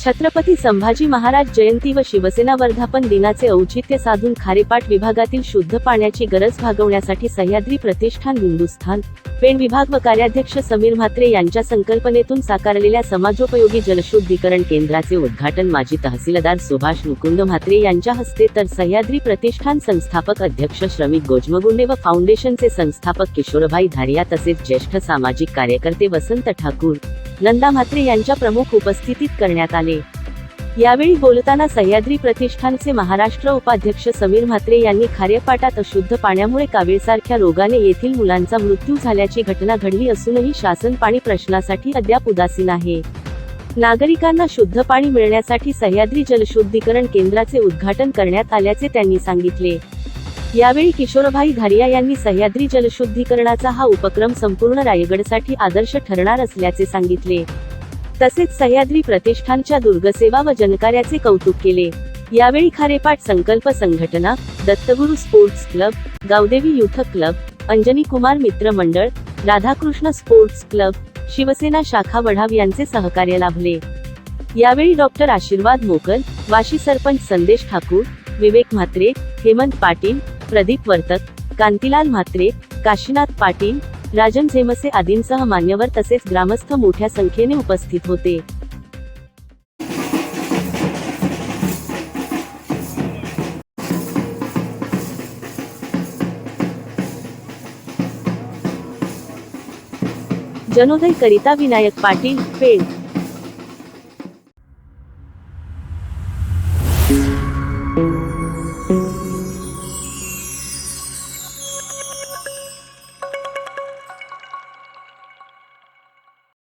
छत्रपती संभाजी महाराज जयंती व शिवसेना वर्धापन दिनाचे औचित्य साधून खारेपाट विभागातील शुद्ध पाण्याची गरज भागवण्यासाठी सह्याद्री प्रतिष्ठान हिंदुस्थान. पेण विभाग व कार्याध्यक्ष समीर म्हात्रे यांच्या संकल्पनेतून साकारलेल्या समाजोपयोगी जलशुद्धीकरण केंद्राचे उद्घाटन माजी तहसीलदार सुभाष मुकुंद म्हात्रे यांच्या हस्ते तर सह्याद्री प्रतिष्ठान संस्थापक अध्यक्ष श्रमिक गोजमगुंडे व फाउंडेशनचे संस्थापक किशोरभाई धारिया तसेच ज्येष्ठ सामाजिक कार्यकर्ते वसंत ठाकूर. नंदा म्हात्रे यांच्या प्रमुख उपस्थितीत करण्यात आले. यावेळी बोलताना सह्याद्री प्रतिष्ठानचे महाराष्ट्र उपाध्यक्ष समीर म्हात्रे यांनी खारेपाटात अशुद्ध पाण्यामुळे कावीळसारख्या रोगाने येथील मुलांचा मृत्यू झाल्याची घटना घडली असूनही शासन पाणी प्रश्नासाठी अद्याप उदासीन आहे. नागरिकांना शुद्ध पाणी मिळण्यासाठी सह्याद्री जलशुद्धीकरण केंद्राचे उद्घाटन करण्यात आल्याचे त्यांनी सांगितले. यावेळी किशोरभाई धारिया यांनी सह्याद्री जलशुद्धीकरणाचा हा उपक्रम संपूर्ण रायगडसाठी आदर्श ठरणार असल्याचे सांगितले. तसेच सह्याद्री प्रतिष्ठानच्या दुर्गसेवा व जनकार्याचे कौतुक केले. यावेळी Kharepat Sankalp Sanghatana Dattaguru sports club Gavdevi youth club Anjani Kumar Mitra Mandal Radhakrishna sports club Shiv Sena शाखा वढाव यांचे सहकार्य लाभले. यावेळी डॉक्टर आशीर्वाद मोकल वाशी सरपंच संदेश ठाकूर विवेक म्हात्रे हेमंत पाटील प्रदीप वर्तक कांतीलाल म्हात्रे काशीनाथ पाटील राजन झेमसे आदींसह मान्यवर तसेच ग्रामस्थ मोठ्या संख्येने उपस्थित होते. जनोदय करिता विनायक पाटील पेड